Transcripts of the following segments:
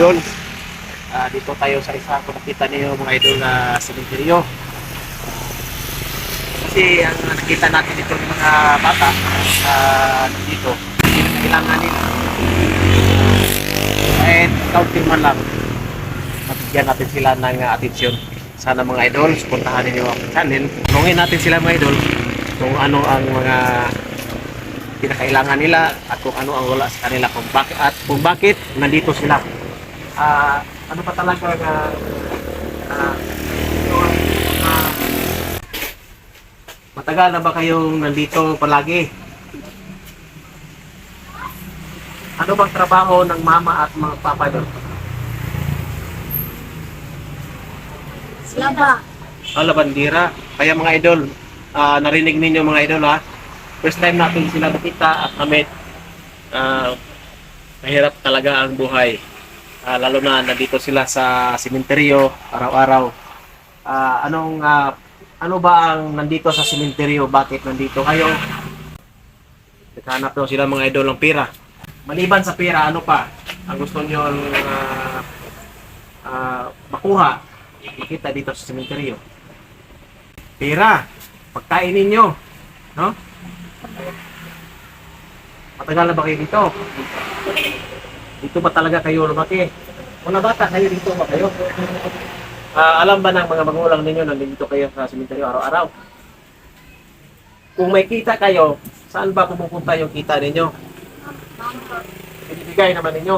idol. Ah, dito tayo sa isa kung nakita niyo mga idol na cemetery. Kasi ang nakita natin dito ng mga bata ah, dito, kailangan nila. And counting man lang, mabigyan natin sila ng ah, atensyon. Sana mga idol, puntahan ninyo ang channel. Tulungin natin sila mga idol kung ano ang mga pinakailangan nila at kung ano ang wala sa kanila kung bakit at kung bakit nandito sila. Ah, ano pa talaga na ah, ah, matagal na ba kayong nandito palagi? Ano bang trabaho ng mama at mga papa doon? Laba. Ah, labandira. Kaya mga idol, ah, narinig ninyo mga idol ha. First time natin sila nakita at namit. Ah, mahirap talaga ang buhay. Ah, lalo na nandito sila sa sementeryo araw-araw. Ah, anong ah, ano ba ang nandito sa sementeryo? Bakit nandito kayo? Naghanap daw sila mga idol ng pera. Maliban sa pera, ano pa? Ang gusto nyo ah, ah, makuha makita dito sa sementeryo. Pera, pagkain ninyo, no? Matagal na ba kayo dito? Dito ba talaga kayo lumaki? Mga bata kayo dito ba kayo? Ah, alam ba ng mga magulang ninyo na nandito kayo sa sementeryo araw-araw? Kung may kita kayo, saan ba pumupunta yung kita ninyo? Binibigay naman ninyo?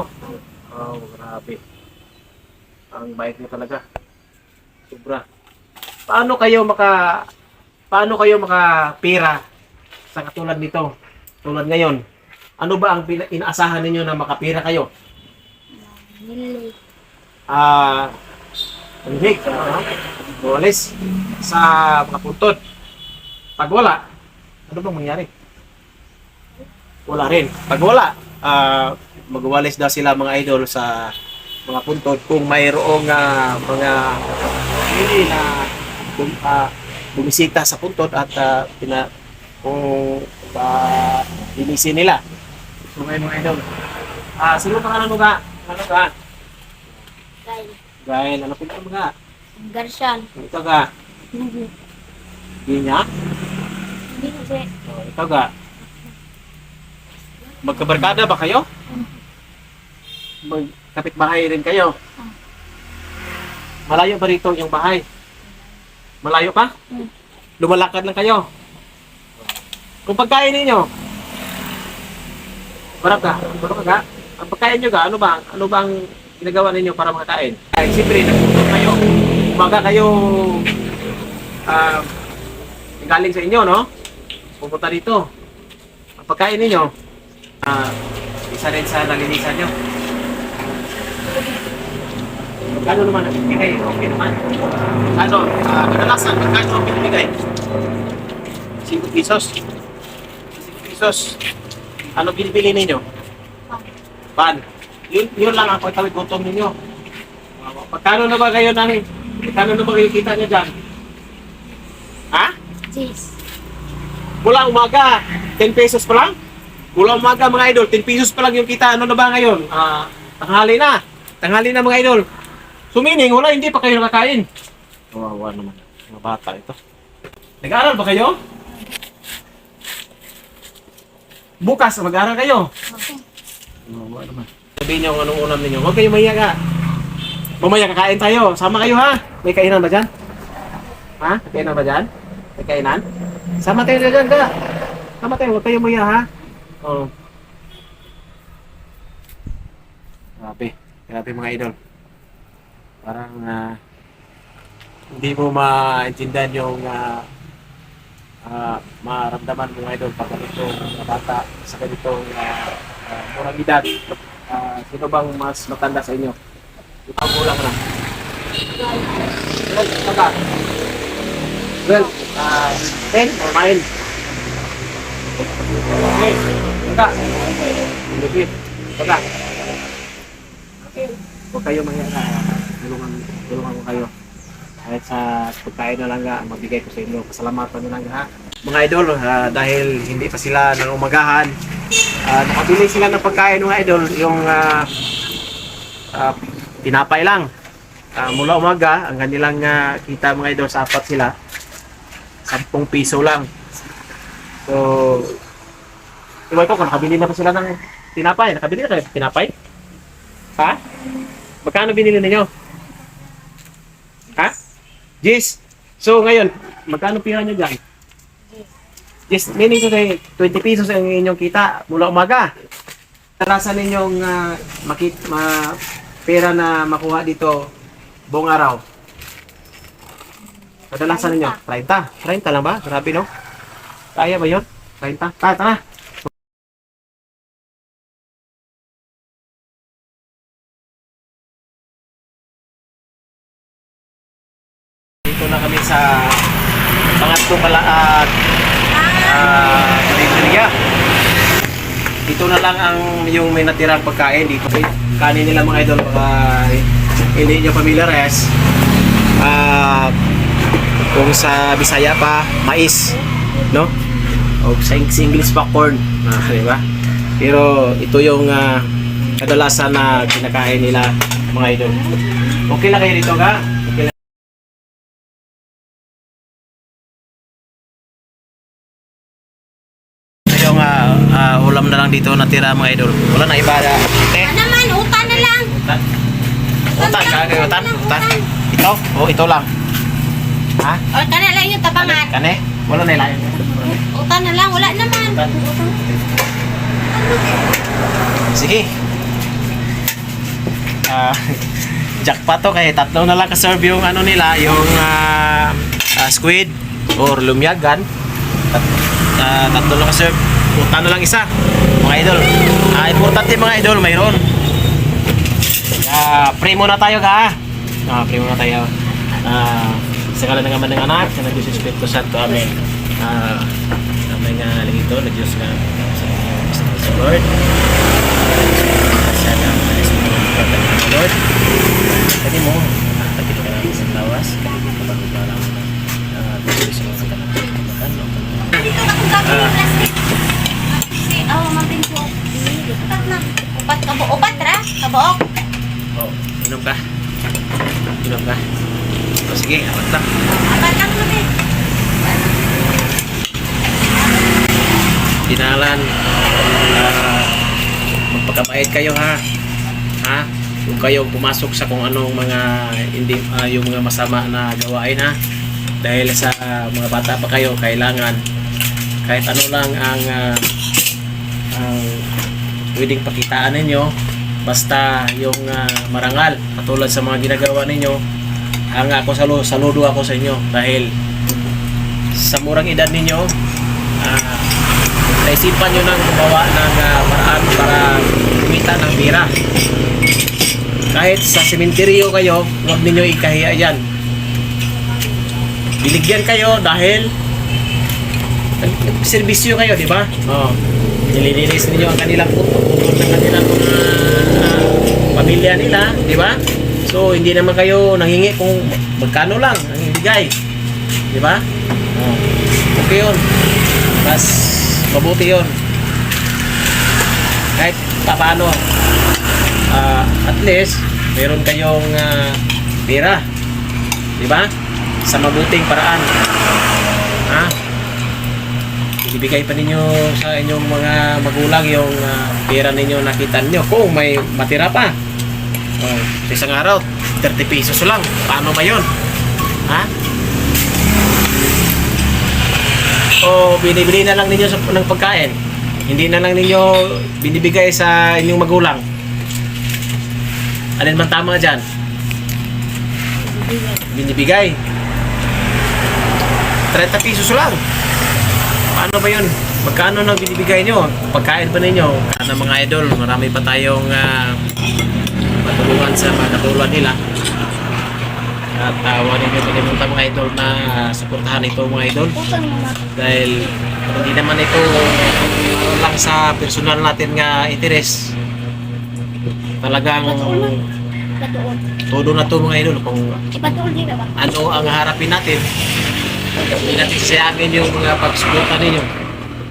Oh, grabe. Ang bait niyo talaga. Sobra. Paano kayo maka paano kayo makapira sa katulad nito? Tulad ngayon. Ano ba ang inaasahan ninyo na makapira kayo? Ah, manhig, ano? Buwalis sa mga puntod. Pag wala, ano bang mangyari? Wala rin. Pag wala, ah, magwalis daw sila mga idol sa mga puntod kung mayroong ah, mga hindi na bum, ah, bumisita sa puntod at ah, pina, kung uh, linisin nila. So ngayon mga idol, ah, sino pa ano ka? Ano ka? Kay. Gaya, ano pinto mo nga? Garsyan. Ito Hindi. di niya? Hindi kasi. Oh, ito ga. Magkabarkada ba kayo? Magkapit bahay rin kayo? Malayo ba rito yung bahay? Malayo pa? Hmm. Lumalakad lang kayo? Kung pagkain ninyo, Barap ka? Barap ka? Ang pagkain nyo ga, ano ba? Ano bang ginagawa ninyo para makakain? Ay, siyempre, nagpupunta kayo. Umaga kayo ah, galing sa inyo, no? Pupunta dito. Ang pagkain ninyo, ah, isa rin sa nalinisan nyo. Magkano naman ang binigay? Okay naman. Ano, ah, kadalasan, magkano ang binibigay? 5 pesos. 5 pesos. Ano binibili ninyo? Pan. Yun, yun lang ang pagtawid gutom ninyo. Pagkano na ba kayo nang, pagkano na ba kayo kita niyo dyan? Ha? Cheese. Mula umaga, 10 pesos pa lang? Mula umaga mga idol, 10 pesos pa lang yung kita. Ano na ba ngayon? Ah, tanghali na. Tanghali na mga idol. Sumining, wala, hindi pa kayo nakakain. Kawawa naman. Mga bata ito. Nag-aaral ba kayo? Bukas, mag-aaral kayo. Okay. Kawawa naman. Sabihin niyo kung anong ulam ninyo. Huwag kayo mahiya ka. Mamaya kakain tayo. Sama kayo ha. May kainan ba dyan? Ha? May kainan ba dyan? May kainan? Sama tayo dyan ka. Sama tayo. Huwag kayo mahiya ha. Oo. Grabe. Grabe mga idol. Parang ah, hindi mo maintindihan yung ah, ah, maramdaman mo idol pag ganitong bata sa ganitong uh, uh, murang. Ah, sino bang mas matanda sa inyo? Ikaw kulang na. Well, ka. Well, ah, 10 or 9? Okay. Ito ka. Lupit. Ito ka. Huwag kayo mahiya. Tulungan, tulungan ko kayo. Kahit sa pagkain na lang nga, magbigay ko sa inyo. Pasalamatan na lang ha. Mga idol, ah, dahil hindi pa sila nang umagahan, ah, nakabili sila ng pagkain mga idol. Yung ah, ah, tinapay lang. Ah, mula umaga, ang kanilang ah, kita mga idol, sa apat sila. 10 piso lang. So, iwan ko kung nakabili na ba sila ng tinapay. Nakabili na kayo tinapay? Ha? Magkano binili ninyo? Jis? So, ngayon, magkano pira nyo dyan? Jis, meaning to say, 20 pesos ang inyong kita mula umaga. Tarasan ninyong uh, makit, ma, pera na makuha dito buong araw. Kadalasan ninyo? 30. 30 lang ba? Grabe no? Kaya ba yun? 30? Tara, tara. Dito na kami sa pangatlo palaat ah Pilipilia. Dito na lang ang yung may natirang pagkain dito. Kanin nila mga idol baka hindi nyo familiares. Ah kung sa Bisaya pa, mais, no? O sa English pa corn, ah, di ba? Pero ito yung ah, kadalasan na kinakain nila mga idol. Okay lang kayo dito ka? Dito natira mga idol. Wala na iba. Te, Ano naman, utan na lang. utan. Utan ka, kayo utan, utan. Ito? Oh, ito lang. Ha? O, kana lang yung tabangan. Kane? Wala na ilayan. Utan na lang, wala naman. Utan. Sige. Ah, jackpot to kaya tatlo na lang ka-serve yung ano nila, yung ah, ah, squid or lumyagan. Tat, ah, tatlo lang ka-serve. Utan na lang isa. Mga idol. Ah, importante mga idol, mayroon. Ah, pray muna tayo ka. Ah, pray muna tayo. Ah, sa kalan ng ama ng anak, sa ng Diyos Espiritu Santo. Amen. Ah, amay nga lingito na Diyos nga sa sa Lord. Sa ng Espiritu Lord. Pwede mo, nakakita ka namin sa lawas. Kapag wala mo ah, Diyos sa mga kanang makan. Dito ka awa mapin ko. Upat. Upat ka bu- Upat ra? Kabuok. Oh, inom ka. Inom ka. O sige, apat lang. Apat lang naman eh. Dinalan. ah, magpakabait kayo ha. Ha? Kung kayo pumasok sa kung anong mga hindi ah, yung mga masama na gawain ha. Dahil sa ah, mga bata pa kayo, kailangan kahit ano lang ang ah, ang pwedeng pakitaan ninyo basta yung ah, marangal katulad sa mga ginagawa ninyo ang ako salu saludo ako sa inyo dahil sa murang edad ninyo ah, naisipan nyo nang gumawa ng ah, paraan para kumita ng pira. Kahit sa sementeryo kayo, huwag ninyo ikahiya yan. Biligyan kayo dahil servisyo kayo, di ba? Oo. Nililinis ninyo ang kanilang putol ng kanilang mga ah, pamilya nila, di ba? So, hindi naman kayo nanghingi kung magkano lang ang ibigay. Di ba? Oo. Okay yun. Mas mabuti yun. Kahit paano, ah, at least, meron kayong ah, pera. Di ba? Sa mabuting paraan. Ha? Ibibigay pa ninyo sa inyong mga magulang yung ah, pera ninyo nakita ninyo kung may matira pa. Oh, sa isang araw, 30 pesos lang. Paano ba yun? Ha? o binibili na lang ninyo sa, ng pagkain. Hindi na lang ninyo binibigay sa inyong magulang. Alin man tama dyan? Binibigay. 30 pesos lang. Paano ba yun? Magkano nang binibigay nyo? Pagkain pa ninyo? Kana mga idol, marami pa tayong ah, matulungan sa mga katulad nila. At uh, huwag ninyo kalimutan mga idol na ah, suportahan ito mga idol dahil hindi naman ito ano lang sa personal natin nga interes talagang todo na to mga idol kung ba? ano ang harapin natin hindi natin sasayangin yung mga pagsuporta ninyo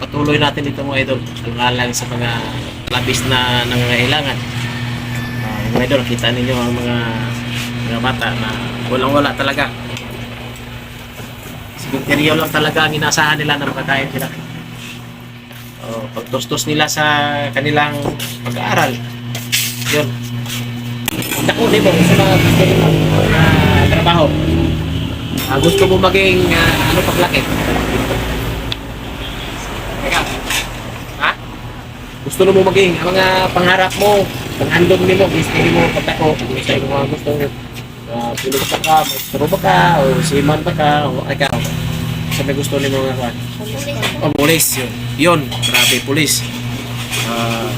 patuloy natin ito mga idol alang sa mga labis na nangangailangan uh, Mga idol, kita ninyo ang mga mga bata na walang-wala talaga. Simenteryo lang talaga ang inaasahan nila na makakain sila. Oh, pagtustos nila sa kanilang pag-aaral. Yun. Dako, di ba? Gusto na gusto mo na trabaho. Ah, gusto mo maging ah, ano paglaki? Teka. Ha? Gusto mo maging ang mga pangarap mo, panghandog nimo, gusto mo pagtako, gusto mo mga gusto mo. Uh, pulis ka ka, magstro ba ka, o seaman ba ka, o ikaw. Sabi gusto nimo nga kwan. Oh, pulis yun. Yun, grabe, pulis. Ah,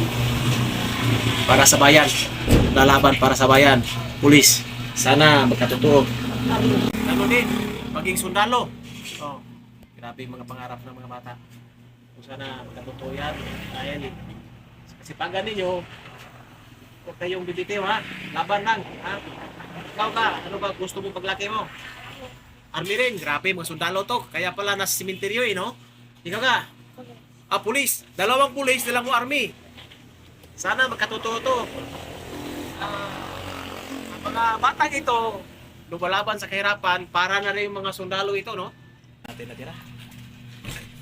para sa bayan. Lalaban para sa bayan. Pulis. Sana magkatotoo. Ano din, maging sundalo. Oh, grabe yung mga pangarap ng mga bata. Kung sana magkatotoo yan. Dahil, kasi pag ninyo, huwag kayong bibitiw ha. Laban lang ha. Ikaw ka, ano ba gusto mo paglaki mo? Army rin, grabe mga sundalo to. Kaya pala nasa simenteryo eh, no? Ikaw ka, Ah, pulis. Dalawang pulis, dalawang army. Sana magkatotoo to. Ah, mga batang ito, lumalaban sa kahirapan, para na rin yung mga sundalo ito, no? Natin natira.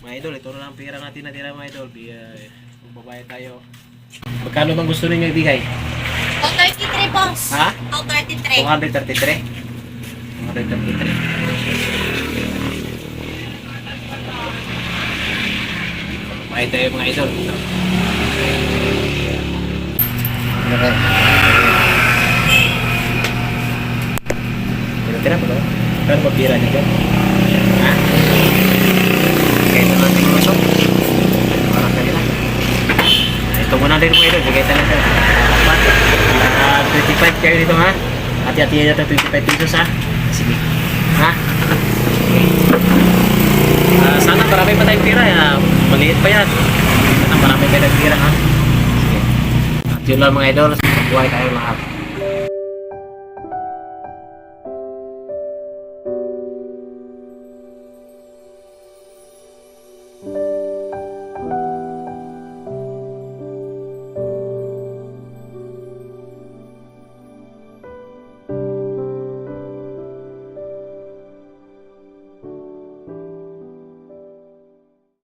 Mga idol, ito na lang ang pera natin natira, mga idol. Biya, magbabayad tayo. Magkano bang gusto ninyo ibigay? 233, boss. Ha? 233. 233? 233. Bayad tayo mga idol. Tira-tira pa ba? Pero mabira niya dyan. Ha? Kaya ito natin yung masok. Para kanila. Ito muna din mga idol. Bigay tayo sa Ah, 25 kayo ha. Hati-hati na ito 25 pesos ha. Sige. Ah, sana marami pa pira. Ah, maliit yan. Sana marami pa pira ha. Sige. At yun lang mga.